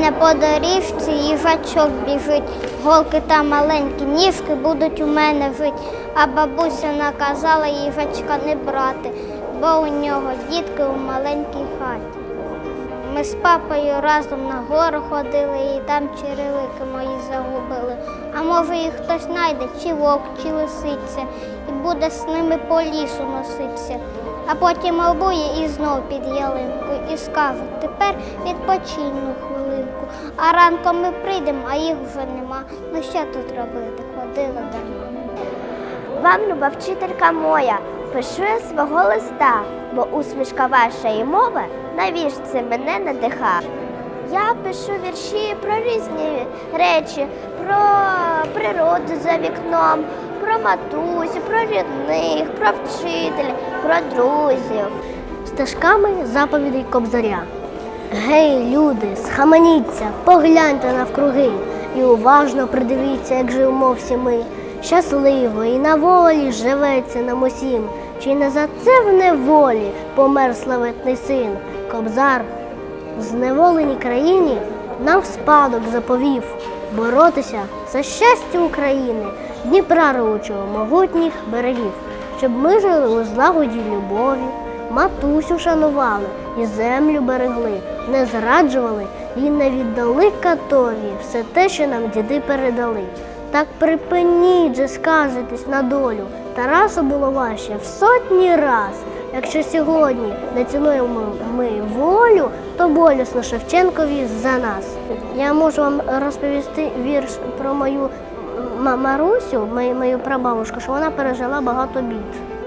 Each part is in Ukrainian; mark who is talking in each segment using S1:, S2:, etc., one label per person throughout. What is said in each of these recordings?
S1: мене по доріжці їжачок біжить, голки та маленькі ніжки будуть у мене жить. А бабуся наказала їжачка не брати, бо у нього дітки у маленькій хаті. Ми з папою разом на гору ходили і там черевики мої загубили. А може їх хтось знайде, чи вовк, чи лисиця, і буде з ними по лісу носитися. А потім обує і знов під ялинку і скаже, тепер відпочинь хвилинку. А ранком ми прийдемо, а їх вже нема. Ну що тут робити? Ходила дарма.
S2: Вам, люба вчителька моя, пишу я свого листа, бо усмішка вашої мови на віршці мене надиха. Я пишу вірші про різні речі, про природу за вікном, про матусю, про рідних, про вчителя, про друзів.
S3: стежками заповідей кобзаря. Гей, люди, схаменіться, погляньте навкруги і уважно придивіться, як живемо всі ми. Щасливо і на волі живеться нам усім. Чи не за це в неволі помер славетний син? Кобзар в зневоленій країні нам в спадок заповів боротися за щастя України, Дніпра ручого, могутніх берегів, щоб ми жили у злагоді любові, матусю шанували і землю берегли, не зраджували і не віддали катові все те, що нам діди передали. Так припиніть же скаржитись на долю. Тарасу було важче в сотні раз. Якщо сьогодні не цінуємо ми волю, то болісно Шевченкові за нас. Я можу вам розповісти вірш про мою Марусю, мою прабабушку, що вона пережила багато бід.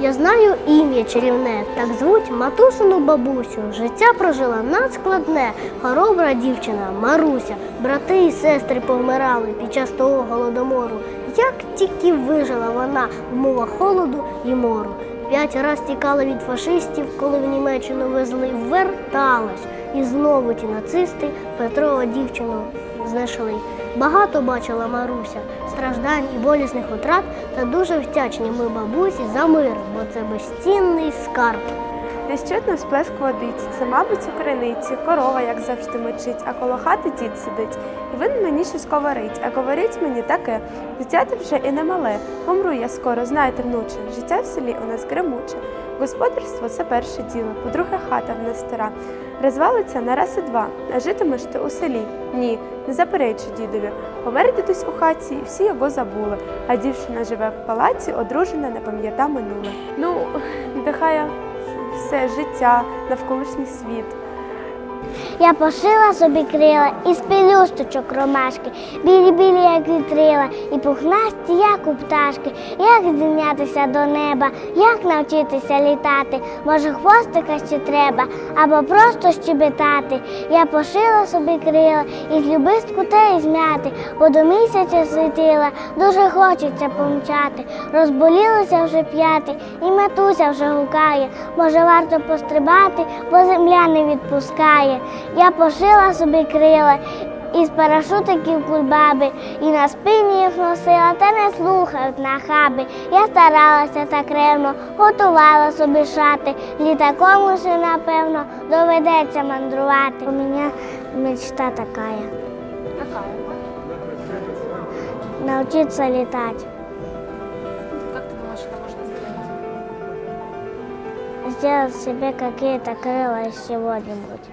S3: Я знаю ім'я чарівне, так звуть матусину бабусю. Життя прожила надскладне, хоробра дівчина Маруся. Брати і сестри повмирали під час того голодомору. Як тільки вижила вона в мовах холоду і мору. П'ять раз тікала від фашистів, коли в Німеччину везли, верталась. І знову ті нацисти Петрова дівчину знайшли. Багато бачила Маруся, страждань і болісних утрат, та дуже вдячні ми бабусі за мир, бо це безцінний скарб.
S4: Десь чутно сплеск водиць, це, мабуть, у криниці, корова, як завжди мечить, а коло хати дід сидить. І він мені щось говорить, а говорить мені таке. Дитяти вже і не мале. Помру я скоро, знаєте, внуче. Життя в селі у нас гремуче. Господарство це перше діло, по-друге, хата в нас стара. Розвалиться на раз і два. А житимеш ти у селі? Ні, не заперечу дідові. Помер дідусь у хаті, і всі його забули. А дівчина живе в палаці, одружена, не пам'ята минуле. Ну, нехай все життя, навколишній світ.
S1: Я пошила собі крила із пелюсточок ромашки, білі-білі, як вітрила, і пухнасті, як у пташки, як здійнятися до неба, як навчитися літати, може, хвостика ще треба, або просто щебетати. Я пошила собі крила із любистку та із м'яти, бо до місяця світила, дуже хочеться помчати. Розболілося вже п'яти, і матуся вже гукає. Може, варто пострибати, бо земля не відпускає. Я пошила собі крила із парашутиків кульбаби, і на спині їх носила, та не слухають нахаби. Я старалася так ревно, готувала собі шати. Літаком лише, напевно, доведеться мандрувати. У мене мечта така. Научиться летать.
S5: Как ты думаешь, это можно сделать?
S1: Сделать себе какие-то крылья из чего-нибудь.